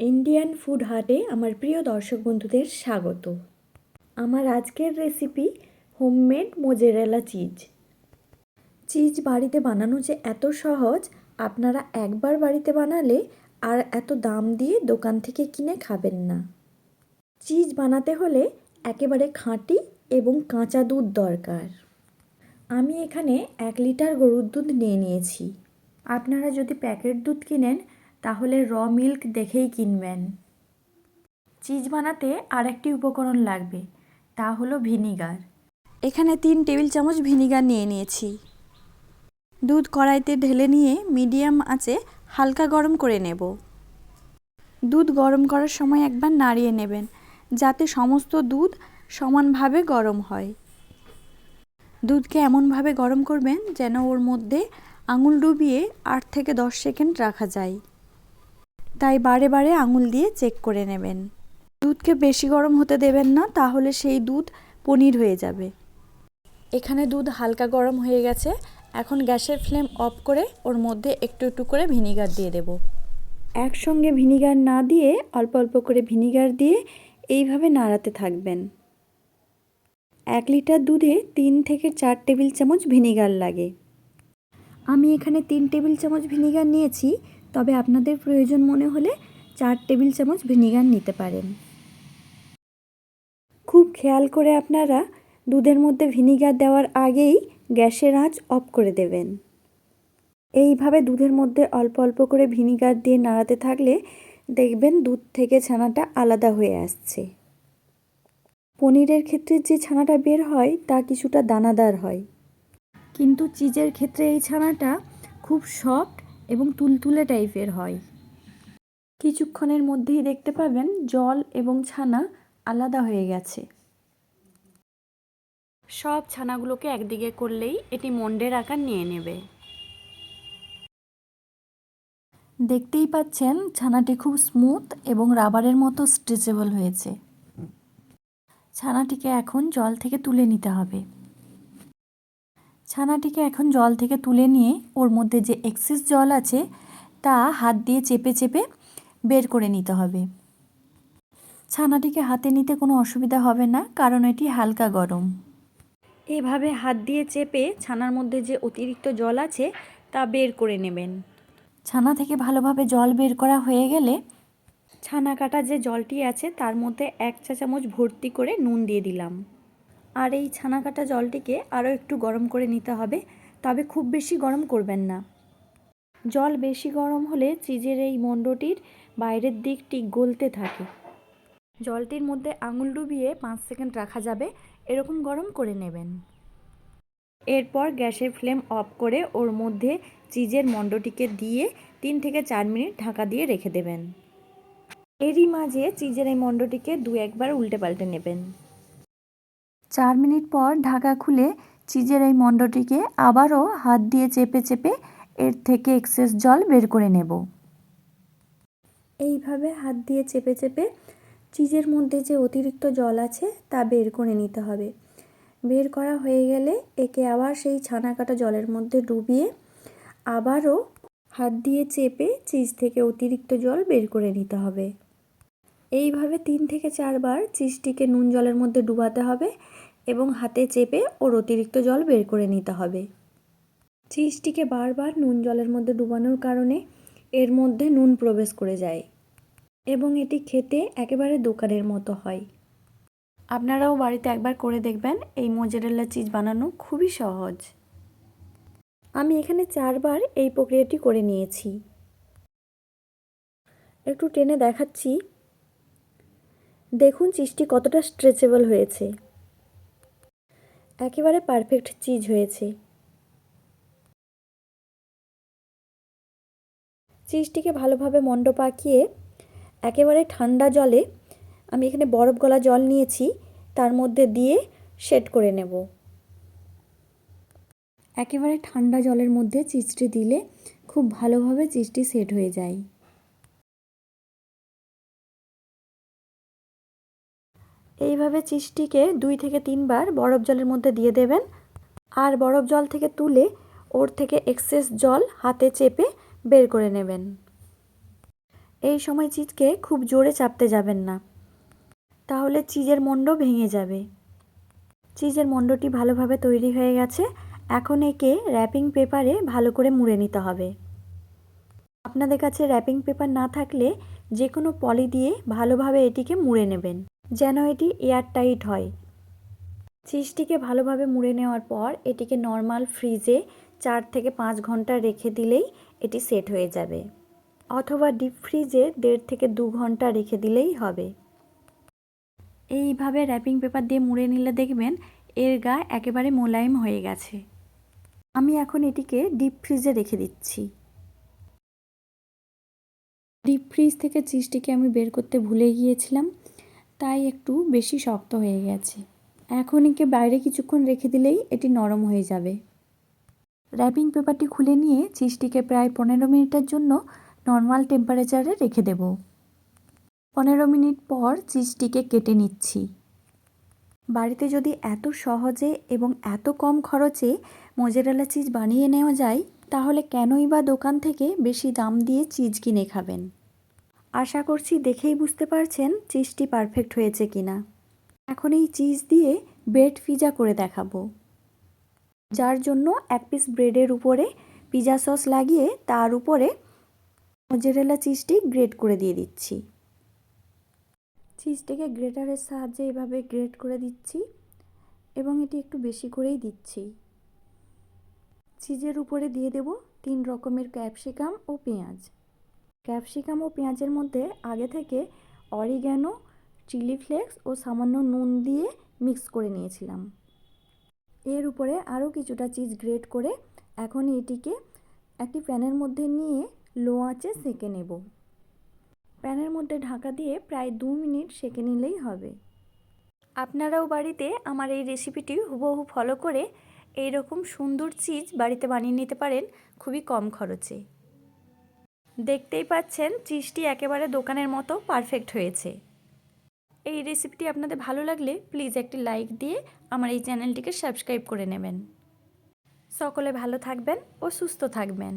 Indian food হাটে আমার প্রিয় দর্শক বন্ধুদের স্বাগত। আমার আজকের recipe homemade mozzarella cheese cheese বাড়িতে বানানো যে এত সহজ, আপনারা একবার বাড়িতে বানালে আর এত দাম দিয়ে দোকান থেকে কিনে খাবেন না। চিজ বানাতে হলে একেবারে খাঁটি এবং কাঁচা দুধ দরকার। আমি এখানে এক লিটার গরুর দুধ নিয়ে নিয়েছি। আপনারা যদি প্যাকেট দুধ কিনেন তাহলে র মিল্ক দেখেই কিনবেন। চিজ বানাতে আর একটি উপকরণ লাগবে, তা হলো ভিনিগার। এখানে তিন টেবিল চামচ ভিনিগার নিয়ে নিয়েছি। দুধ কড়াইতে ঢেলে নিয়ে মিডিয়াম আঁচে হালকা গরম করে নেব। দুধ গরম করার সময় একবার নাড়িয়ে নেবেন, যাতে সমস্ত দুধ সমানভাবে গরম হয়। দুধকে এমনভাবে গরম করবেন যেন ওর মধ্যে আঙুল ডুবিয়ে আট থেকে দশ সেকেন্ড রাখা যায়। তাই বারে বারে আঙুল দিয়ে চেক করে নেবেন। দুধকে বেশি গরম হতে দেবেন না, তাহলে সেই দুধ পনির হয়ে যাবে। এখানে দুধ হালকা গরম হয়ে গেছে, এখন গ্যাসের ফ্লেম অফ করে ওর মধ্যে একটু একটু করে ভিনিগার দিয়ে দেব। একসঙ্গে ভিনিগার না দিয়ে, অল্প অল্প করে ভিনিগার দিয়ে এইভাবে নাড়াতে থাকবেন। এক লিটার দুধে তিন থেকে চার টেবিল চামচ ভিনিগার লাগে। আমি এখানে তিন টেবিল চামচ ভিনিগার নিয়েছি তবে আপনাদের প্রয়োজন মনে হলে চার টেবিল চামচ ভিনিগার নিতে পারেন। খুব খেয়াল করে আপনারা দুধের মধ্যে ভিনিগার দেওয়ার আগেই গ্যাসের আঁচ অফ করে দেবেন। এইভাবে দুধের মধ্যে অল্প অল্প করে ভিনিগার দিয়ে নাড়াতে থাকলে দেখবেন দুধ থেকে ছানাটা আলাদা হয়ে আসছে। পনিরের ক্ষেত্রে যে ছানাটা বের হয় তা কিছুটা দানাদার হয়। কিন্তু চিজের ক্ষেত্রে এই ছানাটা খুব সফট এবং তুলতুলে টাইপের হয়। কিছুক্ষণের মধ্যেই দেখতে পাবেন জল এবং ছানা আলাদা হয়ে গেছে। সব ছানাগুলোকে একদিকে করলেই এটি মন্ডের আকার নিয়ে নেবে। দেখতেই পাচ্ছেন ছানাটি খুব স্মুথ এবং রাবারের মতো স্ট্রেচেবল হয়েছে। ছানাটিকে এখন জল থেকে তুলে নিতে হবে। ছানাটিকে এখন জল থেকে তুলে নিয়ে ওর মধ্যে যে এক্সেস জল আছে, তা হাত দিয়ে চেপে চেপে বের করে নিতে হবে। ছানাটিকে হাতে নিতে কোনো অসুবিধা হবে না, কারণ এটি হালকা গরম। এভাবে হাত দিয়ে চেপে ছানার মধ্যে যে অতিরিক্ত জল আছে, তা বের করে নেবেন। ছানা থেকে ভালোভাবে জল বের করা হয়ে গেলে ছানা কাটা যে জলটি আছে, তার মধ্যে এক চা চামচ ভর্তি করে নুন দিয়ে দিলাম। আর এই ছানা কাটা জলটিকে আরও একটু গরম করে নিতে হবে, তবে খুব বেশি গরম করবেন না। জল বেশি গরম হলে চিজের এই মণ্ডটির বাইরের দিকটি গলতে থাকে। জলটির মধ্যে আঙুল ডুবিয়ে পাঁচ সেকেন্ড রাখা যাবে, এরকম গরম করে নেবেন। এরপর গ্যাসের ফ্লেম অফ করে ওর মধ্যে চিজের মণ্ডটিকে দিয়ে তিন থেকে চার মিনিট ঢাকা দিয়ে রেখে দেবেন। এরই মাঝে চিজের এই মণ্ডটিকে দু একবার উল্টে পাল্টে নেবেন। চার মিনিট পর ঢাকা খুলে চিজের এই মণ্ডটিকে আবারও হাত দিয়ে চেপে চেপে এর থেকে এক্সেস জল বের করে নেব। এইভাবে হাত দিয়ে চেপে চেপে চিজের মধ্যে যে অতিরিক্ত জল আছে তা বের করে নিতে হবে। বের করা হয়ে গেলে একে আবার সেই ছানা কাটা জলের মধ্যে ডুবিয়ে আবারও হাত দিয়ে চেপে চিজ থেকে অতিরিক্ত জল বের করে নিতে হবে। এইভাবে তিন থেকে চারবার চিজটিকে নুন জলের মধ্যে ডুবাতে হবে। এবং হাতে চেপে ওর অতিরিক্ত জল বের করে নিতে হবে। চিজটিকে বারবার নুন জলের মধ্যে ডুবানোর কারণে এর মধ্যে নুন প্রবেশ করে যায় এবং এটি খেতে একেবারে দোকানের মতো হয়। আপনারাও বাড়িতে একবার করে দেখবেন এই মোজারেলা চিজ বানানো খুবই সহজ। আমি এখানে চারবার এই প্রক্রিয়াটি করে নিয়েছি। একটু টেনে দেখাচ্ছি। দেখুন চিজটি কতটা স্ট্রেচেবল হয়েছে। একেবারে পারফেক্ট চিজ হয়েছে। চিজটিকে ভালোভাবে মণ্ড পাকিয়ে একেবারে ঠান্ডা জলে আমি এখানে বরফ গলা জল নিয়েছি, তার মধ্যে দিয়ে সেট করে নেব। একেবারে ঠান্ডা জলের মধ্যে চিজটি দিলে খুব ভালোভাবে চিজটি সেট হয়ে যায়। এইভাবে চিজটিকে দুই থেকে তিনবার বরফ জলের মধ্যে দিয়ে দেবেন আর বরফ জল থেকে তুলে ওর থেকে এক্সেস জল হাতে চেপে বের করে নেবেন। এই সময় চিজকে খুব জোরে চাপতে যাবেন না। তাহলে চিজের মণ্ড ভেঙে যাবে। চিজের মণ্ডটি ভালোভাবে তৈরি হয়ে গেছে। এখন একে র্যাপিং পেপারে ভালো করে মুড়ে নিতে হবে। আপনাদের কাছে র্যাপিং পেপার না থাকলে যে কোনো পলি দিয়ে ভালোভাবে এটিকে মুড়ে নেবেন। যেন এটি এয়ারটাইট হয়। চিজটিকে ভালোভাবে মুড়ে নেওয়ার পর এটিকে নর্মাল ফ্রিজে চার থেকে পাঁচ ঘণ্টা রেখে দিলেই এটি সেট হয়ে যাবে। অথবা ডিপ ফ্রিজে দেড় থেকে দু ঘণ্টা রেখে দিলেই হবে। এইভাবে র্যাপিং পেপার দিয়ে মুড়ে নিলে দেখবেন এর গা একেবারে মোলায়েম হয়ে গেছে। আমি এখন এটিকে ডিপ ফ্রিজে রেখে দিচ্ছি। ডিপ ফ্রিজ থেকে চিজটিকে আমি বের করতে ভুলে গিয়েছিলাম। তাই একটু বেশি শক্ত হয়ে গেছে। এখন একে বাইরে কিছুক্ষণ রেখে দিলেই এটি নরম হয়ে যাবে। র্যাপিং পেপারটি খুলে নিয়ে চিজটিকে প্রায় পনেরো মিনিটের জন্য নর্মাল টেম্পারেচারে রেখে দেব। পনেরো মিনিট পর চিজটিকে কেটে নিচ্ছি। বাড়িতে যদি এত সহজে এবং এত কম খরচে মোজারেলা চিজ বানিয়ে নেওয়া যায়, তাহলে কেনই বা দোকান থেকে বেশি দাম দিয়ে চিজ কিনে খাবেন? আশা করছি দেখেই বুঝতে পারছেন চিজটি পারফেক্ট হয়েছে কিনা। এখন এই চিজ দিয়ে ব্রেড পিজা করে দেখাবো। যার জন্য এক পিস ব্রেডের উপরে পিজা সস লাগিয়ে তার উপরে মোজারেলা চিজটি গ্রেট করে দিয়ে দিচ্ছি। চিজটিকে গ্রেটারের সাহায্যে এভাবে গ্রেট করে দিচ্ছি এবং এটি একটু বেশি করেই দিচ্ছি। চিজের উপরে দিয়ে দেব তিন রকমের ক্যাপসিকাম ও পেঁয়াজ। ক্যাপসিকাম ও পেঁয়াজের মধ্যে আগে থেকে অরিগ্যানো, চিলি ফ্লেক্স ও সামান্য নুন দিয়ে মিক্স করে নিয়েছিলাম। এর উপরে আরও কিছুটা চিজ গ্রেট করে এখন এটিকে একটি প্যানের মধ্যে নিয়ে লো আঁচে সেঁকে নেব। প্যানের মধ্যে ঢাকা দিয়ে প্রায় দু মিনিট সেঁকে নিলেই হবে। আপনারাও বাড়িতে আমার এই রেসিপিটি হুবহু ফলো করে এই রকম সুন্দর চিজ বাড়িতে বানিয়ে নিতে পারেন, খুবই কম খরচে। দেখতেই পাচ্ছেন চিজটি একেবারে দোকানের মতো পারফেক্ট হয়েছে। এই রেসিপিটি আপনাদের ভালো লাগলে প্লিজ একটি লাইক দিয়ে আমার এই চ্যানেলটিকে সাবস্ক্রাইব করে নেবেন। সকলে ভালো থাকবেন ও সুস্থ থাকবেন।